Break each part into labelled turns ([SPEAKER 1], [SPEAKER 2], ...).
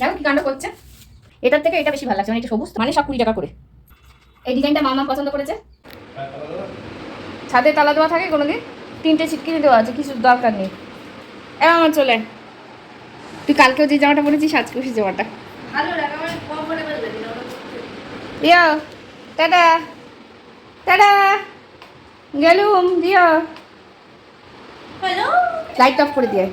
[SPEAKER 1] দেখো কি কাণ্ড করছে। এটার থেকে এটা বেশি ভালো লাগছে মানে এটা সবুজ মানে সব কুড়ি টাকা করে। এই ডিজাইনটা মামা পছন্দ করেছে। ছাদে তালা দেওয়া থাকে কোনোদিন তিনটে ছিটকিনি দেওয়া আছে কিছু দরকার নেই। এ আমার চলে। তুই কালকেও যে জামাটা পরেছিস আজকেও সেই জামাটা। ইয়া টাটা। টাটা। গেলুম দিয়া লাইট অফ করে দিয়ে।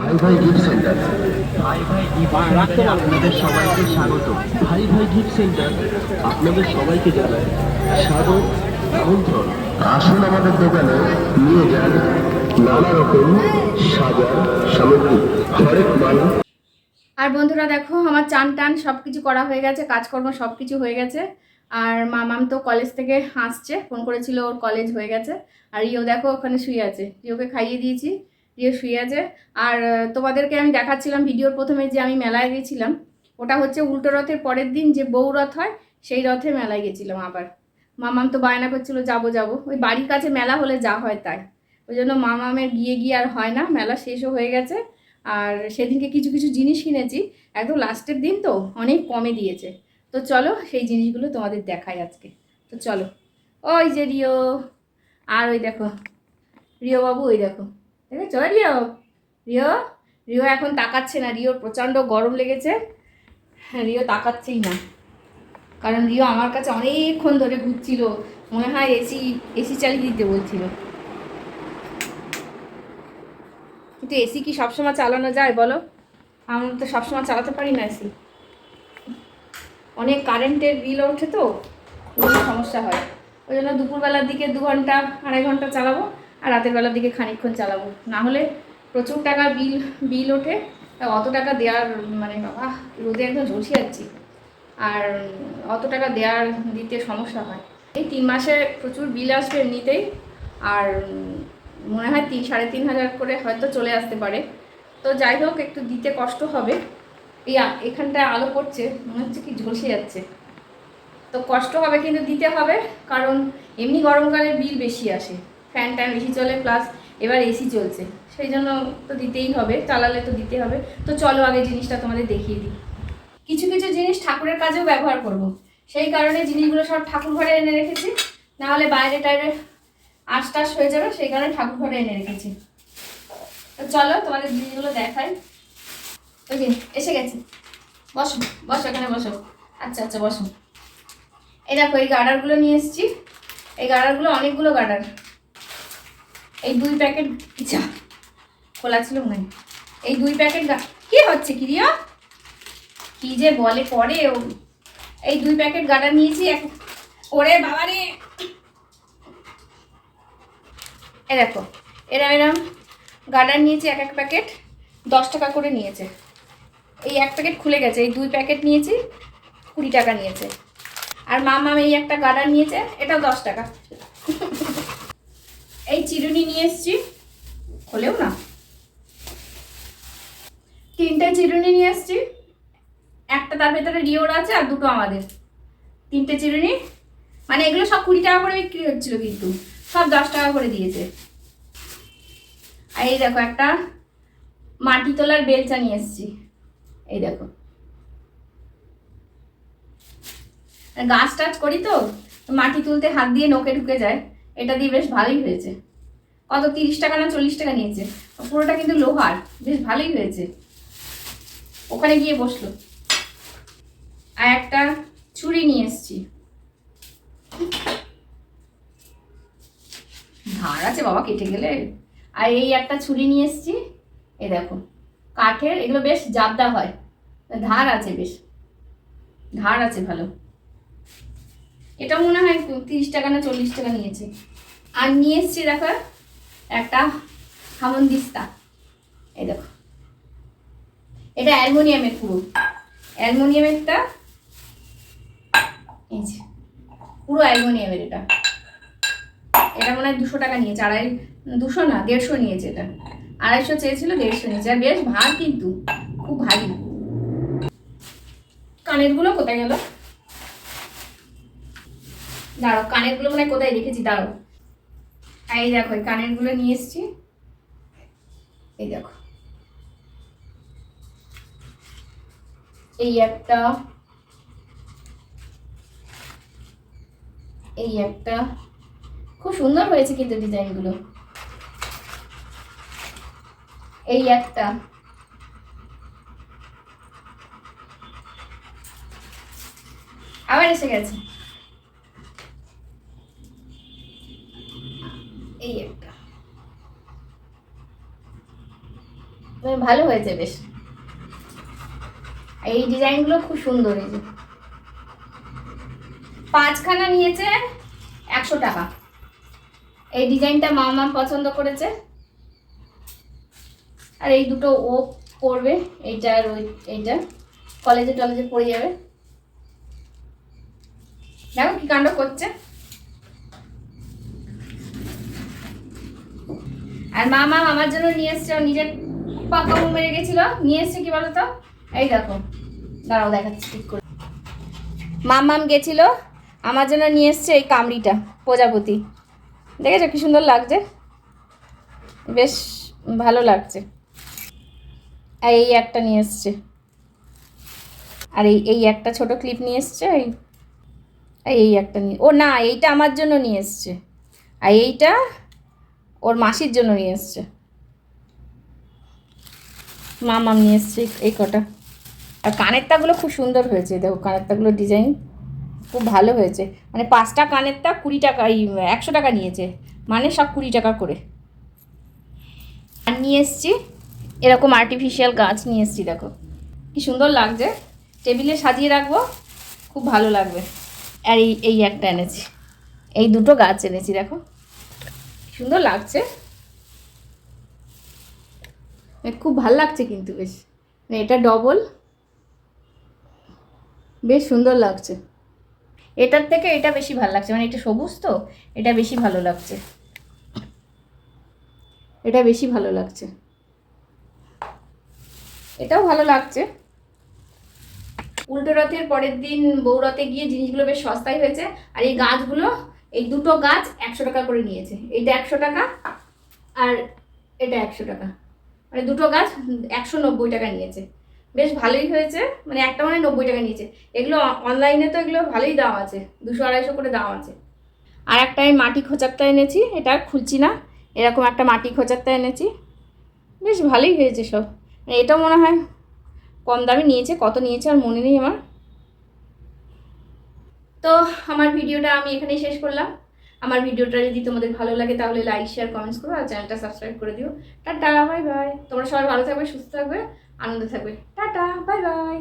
[SPEAKER 2] ভাই ভাই গিফট সেন্টার। ভাই ভাই গিফট আপনাদের সবাইকে স্বাগত ভাই ভাই গিফট সেন্টার। আপনাদের সবাইকে জানায় স্বাগত আসুন আমাদের দোকানে, নিয়ে যান। নানা রকম সাজার সামগ্রী। হরেক মাল
[SPEAKER 1] আর বন্ধুরা দেখো, আমার চান টান সব কিছু করা হয়ে গেছে, কাজকর্ম সব কিছু হয়ে গেছে। আর মামাম তো কলেজ থেকে হাসছে ফোন করেছিল ওর কলেজ হয়ে গেছে। আর ইও দেখো, ওখানে শুয়ে আছে। রিওকে খাইয়ে দিয়েছি, রিও শুয়ে আছে। আর তোমাদেরকে আমি দেখাচ্ছিলাম ভিডিওর প্রথমে যে আমি মেলায় গেছিলাম। ওটা হচ্ছে উল্টো রথের পরের দিন যে বউ রথ হয়, সেই রথে মেলায় গেছিলাম আবার। মামাম তো বায়না করছিল, যাব যাব। ওই বাড়ির কাছে মেলা হলে যা হয় তাই। ওই জন্য মামামের গিয়ে গিয়ে আর হয় না, মেলা শেষও হয়ে গেছে। আর সেদিনকে কিছু কিছু জিনিস কিনেছি, একদম লাস্টের দিন তো, অনেক কমে দিয়েছে। তো চলো, সেই জিনিসগুলো তোমাদের দেখাই আজকে। তো চলো। ওই যে রিও, আর ওই দেখো রিও বাবু ওই দেখো। দেখেছ রিও? রিও? রিও এখন তাকাচ্ছে না, রিওর প্রচণ্ড গরম লেগেছে। হ্যাঁ রিও তাকাচ্ছেই না। কারণ রিও আমার কাছে অনেকক্ষণ ধরে ঘুরছিল। মনে হয় এসি এসি চালিয়ে দিতে বলছিল। কিন্তু এসি কি সবসময় চালানো যায় বলো? আমরা তো সবসময় চালাতে পারি না এসি। অনেক কারেন্টের বিল ওঠে তো ওই সমস্যা হয়। ওই জন্য দুপুরবেলার দিকে দু ঘণ্টা, আড়াই ঘণ্টা চালাবো আর রাতের বেলার দিকে খানিকক্ষণ চালাবো। না হলে প্রচুর টাকা বিল বিল ওঠে। অত টাকা দেওয়ার মানে বাবা রোদে একদম ঝলসে যাচ্ছি। আর অত টাকা দেওয়ার দিতে সমস্যা হয়। এই তিন মাসে প্রচুর বিল আসবে এমনিতেই, আর মনে হয় তিন, সাড়ে তিন হাজার করে হয়তো চলে আসতে পারে। তো যাই হোক, একটু দিতে কষ্ট হবে। এই এখানটায় আলো পড়ছে, মনে হচ্ছে কি ঝলসে যাচ্ছে। তো কষ্ট হবে কিন্তু দিতে হবে, কারণ এমনি গরমকালে বিল বেশি আসে। ফ্যান ট্যান বেশি চলে, প্লাস এবার এসি চলছে। সেই জন্য তো দিতেই হবে, চালালে তো দিতে হবে। তো চলো আগে জিনিসটা তোমাদের দেখিয়ে দিই। কিছু কিছু জিনিস ঠাকুরের কাজেও ব্যবহার করব। সেই কারণে জিনিসগুলো সব ঠাকুর ঘরে এনে রেখেছি। না হলে বাইরে টাইরে আশটাশ হয়ে যাবে, সেই কারণে ঠাকুর ঘরে এনে রেখেছি। তো চলো তোমাদের জিনিসগুলো দেখাই। ওই যে, এসে গেছে। বসো বসো এখানে বসো। আচ্ছা আচ্ছা বসো। এই দেখো, এই গার্ডারগুলো নিয়ে এসেছি। এই গার্ডারগুলো অনেকগুলো গার্ডার। এই দুই প্যাকেট খোলা ছিল মনে এই দুই প্যাকেট কি হচ্ছে কি রিয়া কি যে বলে পরে ও, এই দুই প্যাকেট গার্ডার নিয়েছি, এক ওরে বাবা রে এ দেখো এরম এরম গার্ডার নিয়েছি এক এক প্যাকেট, দশ টাকা করে নিয়েছে। এই এক প্যাকেট খুলে গেছে, এই দুই প্যাকেট নিয়েছি, কুড়ি টাকা নিয়েছে। আর মামা এই একটা গার্ডার নিয়েছে, এটাও দশ টাকা। এই চিরুনি নিয়ে এসছি খোলেও না। তিনটে চিরুনি নিয়ে এসছি। একটা তার ভেতরে রিওর আছে আর দুটো আমাদের। তিনটে চিরুনি। মানে এগুলো সব কুড়ি টাকা করে বিক্রি হচ্ছিল কিন্তু। সব দশ টাকা করে দিয়েছে। আর এই দেখো একটা মাটি তোলার বেলচা নিয়ে এসছি। এই দেখো। গাছ টাছ করি তো তো মাটি তুলতে হাত দিয়ে নোকে ঢুকে যায়। এটা দিয়ে বেশ ভালোই হয়েছে। কত তিরিশ টাকা না চল্লিশ টাকা নিয়েছে। পুরোটা কিন্তু লোহার। বেশ ভালোই হয়েছে। ওখানে গিয়ে বসল। আর একটা ছুরি নিয়ে এসছি। ধার আছে বাবা, কেটে গেলে। আর এই একটা ছুরি নিয়ে এসছি। এই দেখো, কাঠের, এগুলো বেশ জাবদা হয়। ধার আছে বেশ। ধার আছে ভালো। এটা মনে হয় তিরিশ টাকা না চল্লিশ টাকা নিয়েছে। আর নিয়ে এসছি দেখো একটা হামন দিস্তা। এই দেখো। এটা অ্যালমোনিয়ামের পুরো। অ্যালমোনিয়ামেরটা এই পুরো অ্যালমোনিয়ামের এটা। এটা মনে হয় দুশো টাকা নিয়েছে, আড়াই, দুশো না, দেড়শো নিয়েছে এটা। আড়াইশো চেয়েছিল, দেড়শো নিয়েছে। আর বেশ ভার কিন্তু, খুব ভারী। কানেরগুলো কোথায় গেল? দাঁড়ো কানেরগুলো মনে কোথায় রেখেছি? দাঁড়ো এই দেখো, এই কানেরগুলো নিয়ে এসছি। এই দেখো। এই একটা এই একটা। খুব সুন্দর হয়েছে কিন্তু ডিজাইনগুলো। এই একটা। আবার এসে গেছে। এই একটা। ভালো হয়েছে বেশ। এই ডিজাইনগুলো খুব সুন্দর এই যে। পাঁচখানা নিয়েছে একশো টাকা। এই ডিজাইনটা মামা পছন্দ করেছে। আর এই দুটো ও পরবে, এইটা আর ওই, এইটা। কলেজে টলেজে পড়ে যাবে। দেখো কি কাণ্ড করছে। আর মামা আমার জন্য নিয়ে এসছে নিজের পাকা মেরে গেছিল। নিয়ে এসছে কি বলতো? এই দেখো। দাঁড়াও দেখাচ্ছি ঠিক করে। মামাম গেছিল আমার জন্য নিয়ে এসছে এই কামড়িটা, প্রজাপতি। দেখেছ কি সুন্দর লাগছে? বেশ ভালো লাগছে। আর এই একটা নিয়ে এসছে। আর এই এই একটা ছোট ক্লিপ নিয়ে এসছে, এই এই একটা নিয়ে, ও না, এইটা আমার জন্য নিয়ে এসছে। আর এইটা ওর মাসির জন্য নিয়ে এসছে। মামাম নিয়ে এসছে এই কটা। আর কানেরটাগুলো খুব সুন্দর হয়েছে, দেখো কানেরটাগুলো ডিজাইন। খুব ভালো হয়েছে। মানে পাঁচটা কানেরটা কুড়ি টাকা, এই, একশো টাকা নিয়েছে। মানে সব কুড়ি টাকা করে। আর নিয়ে এসছি, এরকম আর্টিফিশিয়াল গাছ নিয়ে এসছি, দেখো। কি সুন্দর লাগছে। টেবিলে সাজিয়ে রাখব, খুব ভালো লাগবে। আর এই এই একটা এনেছি। এই দুটো গাছ এনেছি, দেখো। সুন্দর লাগছে। খুব ভালো লাগছে কিন্তু, বেশ। মানে এটা ডবল বেশ সুন্দর লাগছে। এটার থেকে এটা বেশি ভালো লাগছে। মানে এটা সবুজ তো, এটা বেশি ভালো লাগছে। এটা বেশি ভালো লাগছে। এটাও ভালো লাগছে। উল্টো রথের পরের দিন বৌরথে গিয়ে জিনিসগুলো বেশ সস্তায় হয়েছে, আর এই গাছগুলো, এই দুটো গাছ একশো টাকা করে নিয়েছে। এইটা একশো টাকা, আর এটা একশো টাকা। মানে দুটো গাছ একশো নব্বই টাকা নিয়েছে। বেশ ভালোই হয়েছে। মানে একটা মানে নব্বই টাকা নিয়েছে। এগুলো অনলাইনে তো এগুলো ভালোই দাম আছে। দুশো, আড়াইশো করে দাম আছে। আর একটা আমি মাটি খোঁচারটা এনেছি, এটা খুলছি না। এরকম একটা মাটি খোঁচারটা এনেছি। বেশ ভালোই হয়েছে সব। মানে এটা মনে হয় কম দামে নিয়েছে, কত নিয়েছে আর মনে নেই আমার। তো আমার ভিডিওটা আমি এখানেই শেষ করলাম। আমার ভিডিওটা যদি তোমাদের ভালো লাগে তাহলে লাইক শেয়ার কমেন্টস করো আর চ্যানেলটা সাবস্ক্রাইব করে দিও। টাটা বাই বাই তোমরা সবাই ভালো থাকবে, সুস্থ থাকবে। আনন্দে থাকবে। টাটা বাই বাই।